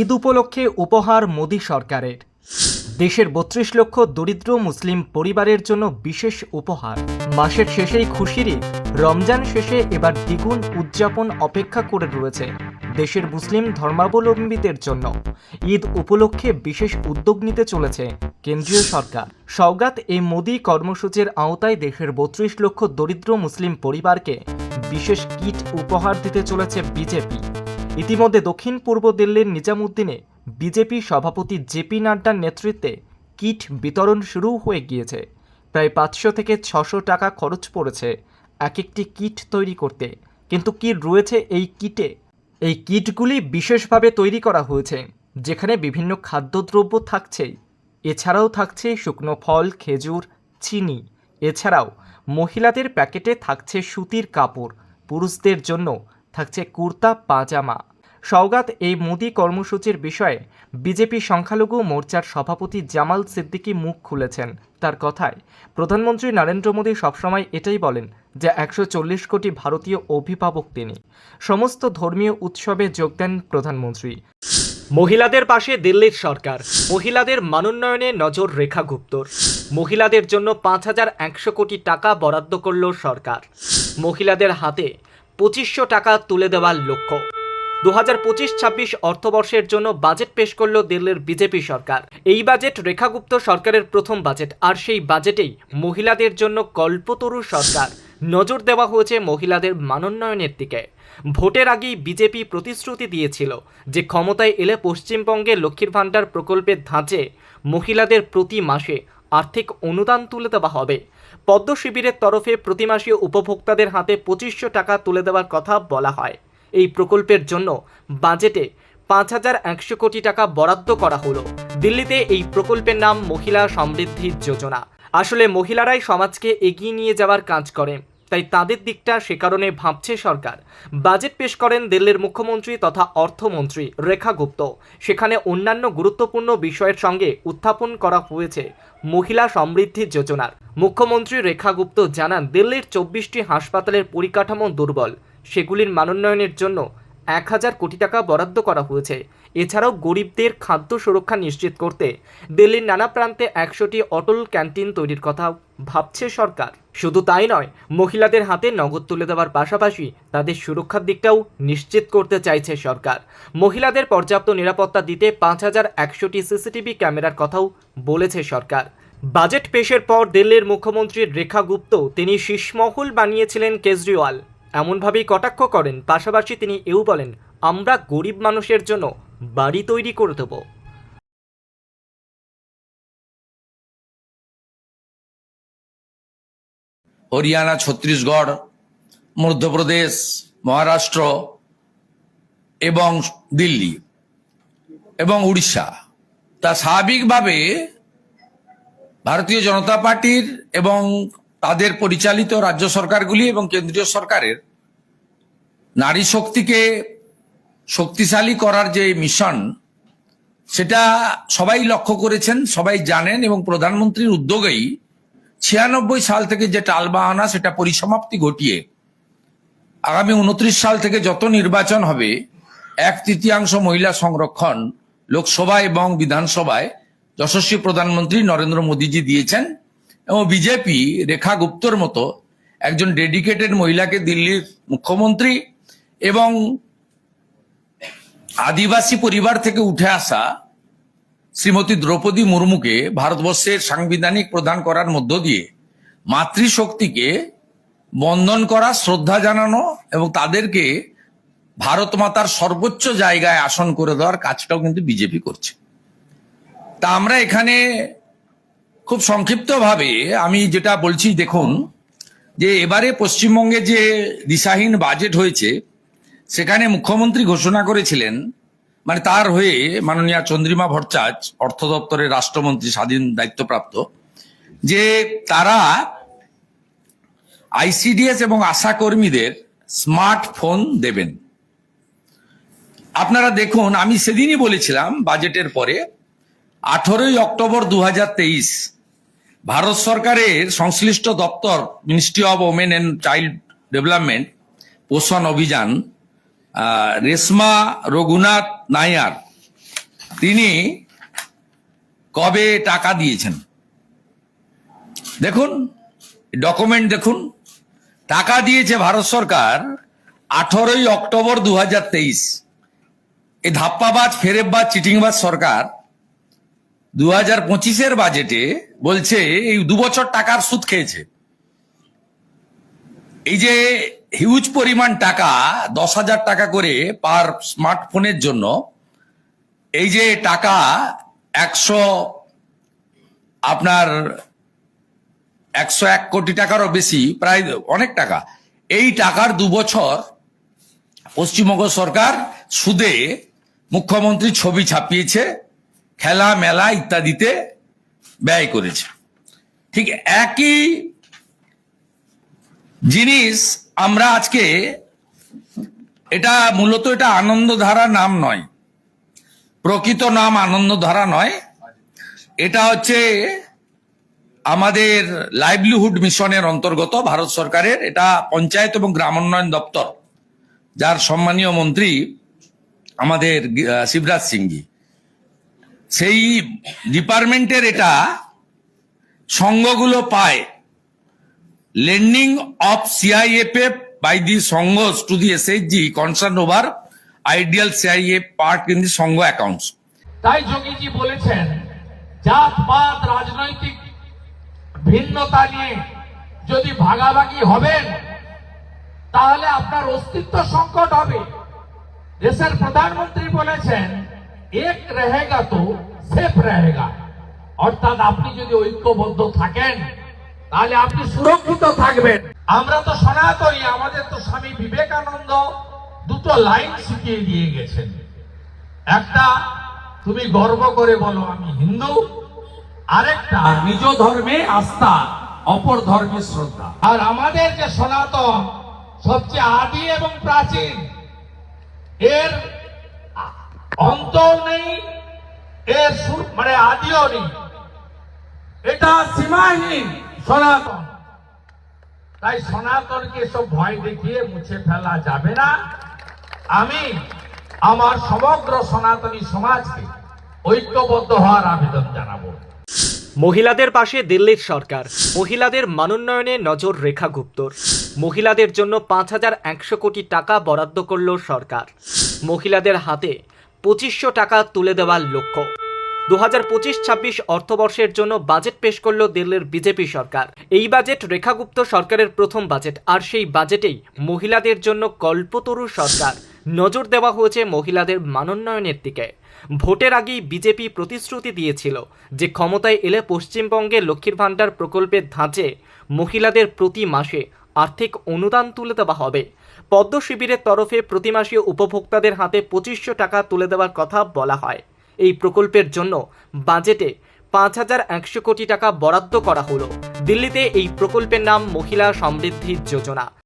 ঈদ উপলক্ষে উপহার মোদী সরকারের। দেশের বত্রিশ লক্ষ দরিদ্র মুসলিম পরিবারের জন্য বিশেষ উপহার। মাসের শেষেই খুশির রমজান শেষে এবার দ্বিগুণ উদযাপন অপেক্ষা করে রয়েছে দেশের মুসলিম ধর্মাবলম্বীদের জন্য। ঈদ উপলক্ষে বিশেষ উদ্যোগ নিতে চলেছে কেন্দ্রীয় সরকার। সওগাত এই মোদী কর্মসূচির আওতায় দেশের বত্রিশ লক্ষ দরিদ্র মুসলিম পরিবারকে বিশেষ কিট উপহার দিতে চলেছে বিজেপি। ইতিমধ্যে দক্ষিণ পূর্ব দিল্লির নিজামুদ্দিনে বিজেপি সভাপতি জেপি নাড্ডার নেতৃত্বে কিট বিতরণ শুরু হয়ে গিয়েছে। প্রায় পাঁচশো থেকে ছশো টাকা খরচ পড়েছে এক একটি কিট তৈরি করতে। কিন্তু কি রয়েছে এই কিটে? এই কিটগুলি বিশেষভাবে তৈরি করা হয়েছে, যেখানে বিভিন্ন খাদ্যদ্রব্য থাকছেই এছাড়াও থাকছে শুকনো ফল, খেজুর, চিনি। এছাড়াও মহিলাদের প্যাকেটে থাকছে সুতির কাপড়। পুরুষদের জন্য থাকছে কুর্তা, পাজামা। সওগাত এই মোদি কর্মসূচির বিষয়ে বিজেপি সংখ্যালঘু মোর্চার সভাপতি জামাল সিদ্দিকী মুখ খুলেছেন তার কথায়। প্রধানমন্ত্রী নরেন্দ্র মোদী সবসময় এটাই বলেন যে একশো চল্লিশ কোটি ভারতীয় অভিভাবক তিনি। সমস্ত ধর্মীয় উৎসবে যোগ দেন প্রধানমন্ত্রী। মহিলাদের পাশে দিল্লির সরকার। মহিলাদের মানোন্নয়নে নজর রেখা গুপ্তর। মহিলাদের জন্য পাঁচ হাজার একশো কোটি টাকা বরাদ্দ করল সরকার। মহিলাদের হাতে পঁচিশশো টাকা তুলে দেওয়ার লক্ষ্য। দু হাজার পঁচিশ ছাব্বিশ অর্থবর্ষের জন্য বাজেট পেশ করল দিল্লির বিজেপি সরকার। এই বাজেট রেখাগুপ্ত সরকারের প্রথম বাজেট, আর সেই বাজেটেই মহিলাদের জন্য কল্পতরু সরকার। নজর দেওয়া হয়েছে মহিলাদের মানোন্নয়নের দিকে। ভোটের আগেই বিজেপি প্রতিশ্রুতি দিয়েছিল যে ক্ষমতায় এলে পশ্চিমবঙ্গে লক্ষ্মীর ভাণ্ডার প্রকল্পের ধাঁচে মহিলাদের প্রতি মাসে আর্থিক অনুদান তুলে দেওয়া হবে। পদ্ম শিবিরের তরফে প্রতিমাসীয় উপভোক্তাদের হাতে পঁচিশশো টাকা তুলে দেওয়ার কথা বলা হয়। এই প্রকল্পের জন্য বাজেটে পাঁচ হাজার একশো কোটি টাকা বরাদ্দ করা হলো। দিল্লিতে এই প্রকল্পের নাম মহিলা সমৃদ্ধি যোজনা। আসলে মহিলারাই সমাজকে এগিয়ে নিয়ে যাওয়ার কাজ করে। তাই তাদের দিকটা সে কারণে ভাবছে সরকার। বাজেট পেশ করেন দিল্লির মুখ্যমন্ত্রী তথা অর্থমন্ত্রী রেখা গুপ্ত। সেখানে অন্যান্য গুরুত্বপূর্ণ বিষয়ের সঙ্গে উত্থাপন করা হয়েছে মহিলা সমৃদ্ধি যোজনার। মুখ্যমন্ত্রী রেখা গুপ্ত জানান, দিল্লির চব্বিশটি হাসপাতালের পরিকাঠামো দুর্বল। সেগুলির মানোন্নয়নের জন্য এক হাজার কোটি টাকা বরাদ্দ করা হয়েছে। এছাড়াও গরিবদের খাদ্য সুরক্ষা নিশ্চিত করতে দিল্লির নানা প্রান্তে একশোটি অটল ক্যান্টিন তৈরির কথা ভাবছে সরকার। শুধু তাই নয়, মহিলাদের হাতে নগদ তুলে দেওয়ার পাশাপাশি তাদের সুরক্ষার দিকটাও নিশ্চিত করতে চাইছে সরকার। মহিলাদের পর্যাপ্ত নিরাপত্তা দিতে পাঁচ হাজার একশোটি সিসিটিভি ক্যামেরার কথাও বলেছে সরকার। বাজেট পেশের পর দিল্লির মুখ্যমন্ত্রী রেখা গুপ্ত, তিনি শীষমহল বানিয়েছিলেন কেজরিওয়াল। এমনভাবেই কটাক্ষ করেন, পাশাপাশি তিনি এও বলেন, আমরা গরিব মানুষের জন্য বাড়ি তৈরি করে দেবো। হরিয়ানা, ছত্তিশগড়, মধ্যপ্রদেশ, মহারাষ্ট্র এবং দিল্লি এবং উড়িষ্যা। তা স্বাভাবিকভাবে ভারতীয় জনতা পার্টির এবং তাদের পরিচালিত রাজ্য সরকারগুলি এবং কেন্দ্রীয় সরকারের নারী শক্তিকে শক্তিশালী করার যে মিশন, সেটা সবাই লক্ষ্য করেছেন, সবাই জানেন এবং প্রধানমন্ত্রীর উদ্যোগেই ছিয়ানব্বই সাল থেকে যে টালবাহানা, সেটা পরিসমাপ্তি ঘটিয়ে আগামী উনত্রিশ সাল থেকে যত নির্বাচন হবে, এক তৃতীয়াংশ মহিলা সংরক্ষণ লোকসভা এবং বিধানসভায় যশস্বী প্রধানমন্ত্রী নরেন্দ্র মোদীজি দিয়েছেন। এবং বিজেপি রেখা গুপ্তর মতো একজন ডেডিকেটেড মহিলাকে দিল্লির মুখ্যমন্ত্রী এবং আদিবাসী পরিবার থেকে উঠে আসা শ্রীমতী দ্রৌপদী মুর্মুকে ভারতবর্ষের সাংবিধানিক প্রদান করার মধ্য দিয়ে মাতৃশক্তিকে বন্ধন করা, শ্রদ্ধা জানানো এবং তাদেরকে ভারত মাতার সর্বোচ্চ জায়গায় আসন করে দেওয়ার কাজটাও কিন্তু বিজেপি করছে। তা আমরা এখানে খুব সংক্ষিপ্তভাবে আমি যেটা বলছি, দেখুন, যে এবারে পশ্চিমবঙ্গে যে দিশাহীন বাজেট হয়েছে, সেখানে মুখ্যমন্ত্রী ঘোষণা করেছিলেন মানে তার হয়ে মাননীয় চন্দ্রিমা ভট্টাচ অর্থ দপ্তরের রাষ্ট্রমন্ত্রী স্বাধীন দায়িত্বপ্রাপ্ত, যে তারা আইসিডিএস এবং আশা কর্মীদের স্মার্টফোন দেবেন। আপনারা দেখুন, আমি সেদিনই বলেছিলাম বাজেটের পরে, আঠারোই অক্টোবর দু হাজার তেইশ ভারত সরকারের সংশ্লিষ্ট দপ্তর ministry of women and child development Poshan Abhiyaan Reshma Raghunath Nair, তিনি কবে টাকা দিয়েছেন? দেখুন ডকুমেন্ট দেখুন। টাকা দিয়েছে ভারত সরকার আঠারোই অক্টোবর দু হাজার তেইশ। এই ধাপ্পাবাজ, ফেরেববাজ, চিটিংবাজ সরকার দু হাজার পঁচিশের বাজেটে বলছে এই দু বছর টাকার সুদ খেয়েছে। এই যে হিউজ পরিমাণ টাকা দশ হাজার টাকা করে পার স্মার্টফোনের জন্য, এই যে টাকা একশো আপনার একশো এক কোটি টাকারও বেশি, প্রায় অনেক টাকা। এই টাকার দু বছর পশ্চিমবঙ্গ সরকার সুদে মুখ্যমন্ত্রী ছবি ছাপিয়েছে। খেলা, মেলা ইত্যাদিতে ব্যয় করেছে। ঠিক একই জিনিস আমরা আজকে এটা মূলত এটা আনন্দধারা নাম নয়, প্রকৃত নাম আনন্দধারা নয়। এটা হচ্ছে আমাদের লাইভলিহুড মিশনের অন্তর্গত ভারত সরকারের। এটা পঞ্চায়েত এবং গ্রামোন্নয়ন দপ্তর, যার সম্মানীয় মন্ত্রী আমাদের শিবরাজ সিংজি। সেই ডিপার্টমেন্টের এটা সংঘগুলো পায় lending of CIFF by the Sangos to the SHG concern over ideal CIF part in the Sangho accounts. তাই যোগীজি বলেছেন, জাত, পাত, রাজনৈতিক ভিন্নতা নিয়ে যদি ভাগাভাগি হবেন, তাহলে আপনার অস্তিত্ব সংকট হবে দেশের প্রধানমন্ত্রী বলেছেন এক রহেগা তো সেফ রহেগা অর্থাৎ আপনি যদি ঐক্যবদ্ধ থাকেন তাহলে আপনি সুরক্ষিত থাকবেন। আমরা তো সনাতনী আমাদের তো স্বামী বিবেকানন্দ দুটো লাইন শিখিয়ে দিয়ে গেছেন। একটা তুমি গর্ব করে বলো আমি হিন্দু। আরেকটা নিজ ধর্মে আস্থা অপর ধর্মে শ্রদ্ধা। আর আমাদের যে সনাতন সবচেয়ে আদি এবং প্রাচীন এর অন্তও নেই এর মানে আদিও নেই। এটা সীমাহীন সনাতন। তাই সনাতনকে সব ভয় দেখিয়ে মুছে ফেলা যাবে না। আমি আমার সমগ্র সনাতনী সমাজকে ঐক্যবদ্ধ হওয়ার আবেদন জানাব। মহিলাদের পাশে দিল্লির সরকার, মহিলাদের মানোন্নয়নে নজর রেখা গুপ্তর। মহিলাদের জন্য পাঁচ হাজার একশো কোটি টাকা বরাদ্দ করল সরকার। মহিলাদের হাতে পঁচিশশো টাকা তুলে দেওয়ার লক্ষ্য। দু হাজার পঁচিশ ছাব্বিশ অর্থবর্ষের জন্য বাজেট পেশ করল দিল্লির বিজেপি সরকার। এই বাজেট রেখাগুপ্ত সরকারের প্রথম বাজেট, আর সেই বাজেটেই মহিলাদের জন্য কল্পতরু সরকার। নজর দেওয়া হয়েছে মহিলাদের মানোন্নয়নের দিকে। ভোটের আগেই বিজেপি প্রতিশ্রুতি দিয়েছিল যে ক্ষমতায় এলে পশ্চিমবঙ্গে লক্ষ্মীর ভাণ্ডার প্রকল্পের ধাঁচে মহিলাদের প্রতি মাসে আর্থিক অনুদান তুলে দেওয়া হবে। পদ্ম শিবিরের তরফে প্রতি মাসে উপভোক্তাদের হাতে পঁচিশশো টাকা তুলে দেওয়ার কথা বলা হয়। এই প্রকল্পের জন্য বাজেটে পাঁচ হাজার একশো কোটি টাকা বরাদ্দ করা হলো। দিল্লিতে এই প্রকল্পের নাম মহিলা সমৃদ্ধি যোজনা।